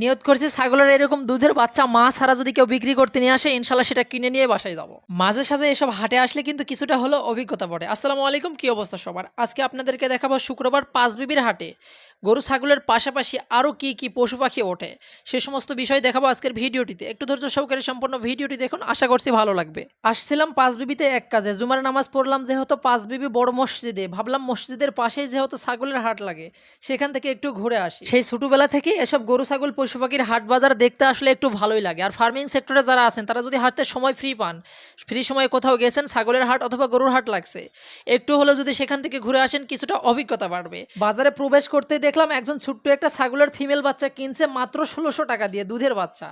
নিয়ত করছি ছাগলের এরকম দুধের বাচ্চা, মা ছাড়া যদি কেউ বিক্রি করতে নিয়ে আসে ইনশাল্লাহ সেটা কিনে নিয়ে বাসায় যাব। মাঝে সাঝে এসব হাটে আসলে কিন্তু কিছুটা হলো অভিজ্ঞতা পড়ে আসসালামু আলাইকুম, কি অবস্থা সবার? আজকে আপনাদেরকে দেখাবো শুক্রবার পাঁচ বিবির হাটে। গরু, ছাগলের পাশাপাশি আরও কি কি পশু পাখি ওঠে, সে সমস্ত বিষয় দেখাবো আজকের ভিডিওটিতে। একটু ধৈর্য সহকারে সম্পূর্ণ ভিডিওটি দেখুন, আশা করছি ভালো লাগবে। আসছিলাম পাঁচ বিবিতে এক কাজে, জুমার নামাজ পড়লাম যেহেতু পাঁচ বিবি বড় মসজিদে, ভাবলাম মসজিদের পাশেই যেহেতু ছাগলের হাট লাগে, সেখান থেকে একটু ঘুরে আসি। সেই ছোটবেলা থেকে এসব গরু, ছাগল পশু পাখির হাট বাজার দেখতে আসলে একটু ভালোই লাগে। আর ফার্মিং সেক্টরে যারা আছেন, তারা যদি হাঁটতে সময় ফ্রি পান ফ্রি সময় কোথাও গেছেন, ছাগলের হাট অথবা গরুর হাট লাগছে, একটু হলেও যদি সেখান থেকে ঘুরে আসেন, কিছুটা অভিজ্ঞতা বাড়বে। বাজারে প্রবেশ করতে দেখলাম একজন ছোট্ট একটা ছাগলের ফিমেল বাচ্চা কিনছে মাত্র ষোলোশো টাকা দিয়ে দুধের বাচ্চা।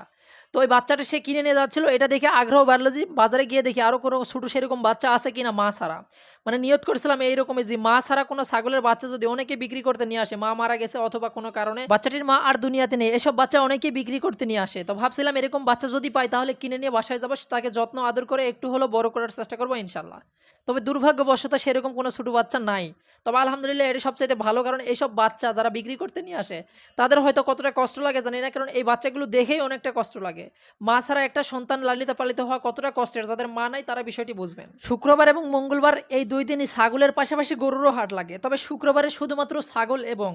তো ওই বাচ্চাটা সে কিনে নিয়ে যাচ্ছিল, এটা দেখে আগ্রহ বাড়লো যে বাজারে গিয়ে দেখি আরও কোনো ছোটো সেরকম বাচ্চা আছে কিনা মা ছাড়া। মানে নিয়ত করেছিলাম এইরকমই যে মা ছাড়া কোনো ছাগলের বাচ্চা যদি অনেকে বিক্রি করতে নিয়ে আসে, মা মারা গেছে অথবা কোনো কারণে বাচ্চাটির মা আর দুনিয়াতে নেই, এসব বাচ্চা অনেকে বিক্রি করতে নিয়ে আসে। তো ভাবছিলাম এরকম বাচ্চা যদি পাই তাহলে কিনে নিয়ে বাসায় যাব, তাকে যত্ন আদর করে একটু হলো বড় করার চেষ্টা করব ইনশাল্লাহ। তবে দুর্ভাগ্যবশত সেরকম কোনো ছোটো বাচ্চা নাই। তবে আলহামদুলিল্লাহ এটা সবচাইতে ভালো কারণ এইসব বাচ্চা যারা বিক্রি করতে নিয়ে আসে, তাদের হয়তো কতটা কষ্ট লাগে জানি না, কারণ এই বাচ্চাগুলো দেখেই অনেকটা কষ্ট লাগে। মা ছাড়া একটা সন্তান লালিত পালিত হওয়া কতটা কষ্টের? যাদের মা নাই, তারা বিষয়টি বুঝবেন। শুক্রবার এবং মঙ্গলবার এই দুই দিনই ছাগলের পাশাপাশি গরুরও হাট লাগে। তবে শুক্রবারে শুধুমাত্র ছাগল এবং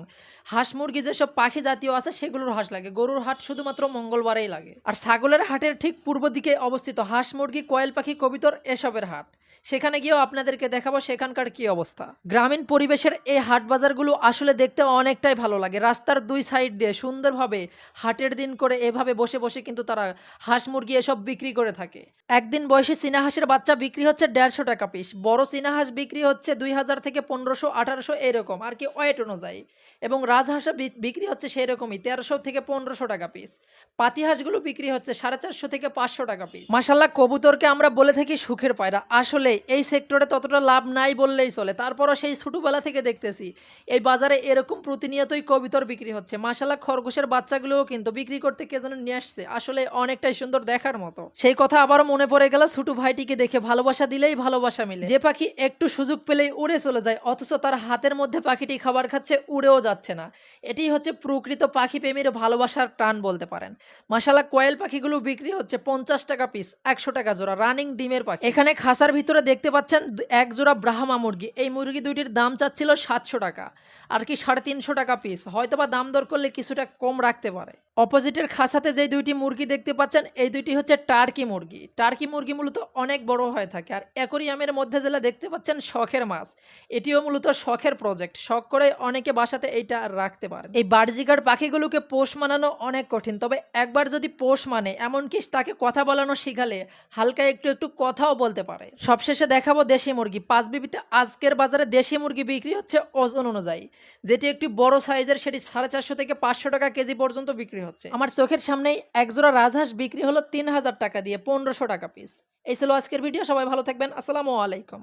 হাঁস মুরগি যেসব পাখি জাতীয় আছে সেগুলোর হাঁস লাগে। গরুর হাট শুধুমাত্র মঙ্গলবারেই লাগে। আর ছাগলের হাটের ঠিক পূর্ব দিকে অবস্থিত হাঁস মুরগি, কয়েল পাখি, কবিতর এসবের হাট। সেখানে গিয়েও আপনাদেরকে দেখাবো সেখানকার কি অবস্থা। গ্রামীণ পরিবেশের এই হাট বাজারগুলো আসলে দেখতে অনেকটাই ভালো লাগে। রাস্তার দুই সাইড দিয়ে সুন্দরভাবে হাটের দিন করে এভাবে বসে বসে কিন্তু তারা হাঁস মুরগি এসব বিক্রি করে থাকে। একদিন বয়সী চীনা হাঁসের বাচ্চা বিক্রি হচ্ছে দেড়শো টাকা পিস। বড় চীনা হাঁস বিক্রি হচ্ছে দুই হাজার থেকে পনেরোশো, আঠারোশো এরকম, আর কি ওয়েট অনুযায়ী। এবং রাজহাঁস বিক্রি হচ্ছে সেই রকমই তেরোশো থেকে পনেরোশো টাকা পিস। পাতি হাঁসগুলো বিক্রি হচ্ছে সাড়ে চারশো থেকে পাঁচশো টাকা পিস। মাসাল্লাহ কবুতরকে আমরা বলে থাকি সুখের পায়রা। আসলে এই সেক্টরে ততটা লাভ নাই বললেই চলে। তারপরও সেই ছোটোবেলা থেকে দেখতেছি, এই বাজারে এরকম প্রতিনিয়তই কবিতর বিক্রি হচ্ছে। মাসাল্লাহ খরগোশের বাচ্চাগুলোও কিন্তু বিক্রি করতে কে যেন নিয়ে আসছে। আসলে অনেকটাই সুন্দর দেখার মতো। সেই কথা আবারও মনে পড়ে গেল ছোট ভাইটিকে দেখে ভালোবাসা দিলেই ভালোবাসা মিলে। যে পাখি একটু সুযোগ পেলেই উড়ে চলে যায়, অথচ তার হাতের মধ্যে পাখিটি খাবার খাচ্ছে, উড়েও যাচ্ছে না। এটি হচ্ছে প্রকৃত পাখি প্রেমীর ভালোবাসার টান বলতে পারেন। মাসাল্লাহ কোয়েল পাখিগুলো বিক্রি হচ্ছে পঞ্চাশ টাকা পিস একশো টাকা জোড়া রানিং ডিমের পাখি। এখানে খাসার দেখতে পাচ্ছেন এক জোড়া ব্রাহ্মা মুরগি। এই মুরগি দুইটির দাম চাচ্ছিল সাতশো টাকা, আর কি সাড়ে তিনশো টাকা পিস হয়তোবা দাম দর করলে কিছুটা কম রাখতে পারে। অপোজিটের খাসাতে যে দুইটি মুরগি দেখতে পাচ্ছেন, এই দুইটি হচ্ছে টার্কি মুরগি। টার্কি মুরগি মূলত অনেক বড় হয়ে থাকে, আর অ্যাকোরিয়ামের মধ্যে যেটা দেখতে পাচ্ছেন শখের মাছ। এটিও মূলত শখের প্রজেক্ট শখ করে অনেকে বাসাতে এইটা রাখতে পারে এই বার্জিকার পাখিগুলোকে পোষ মানানো অনেক কঠিন, তবে একবার যদি পোষ মানে এমনকি তাকে কথা বলানো শিখালে হালকা একটু একটু কথাও বলতে পারে। সবশেষে দেখাবো দেশি মুরগি। পাঁচ বিবিতে আজকের বাজারে দেশি মুরগি বিক্রি হচ্ছে ওজন অনুযায়ী। যেটি একটি বড় সাইজের, সেটি সাড়ে চারশো থেকে পাঁচশো টাকা কেজি পর্যন্ত বিক্রি হচ্ছে। আমার চোখের সামনেই একজোড়া রাজহাঁস বিক্রি হলো তিন হাজার টাকা দিয়ে, পনেরোশো টাকা পিস এই ছিল আজকের ভিডিও, সবাই ভালো থাকবেন। আসসালামু আলাইকুম।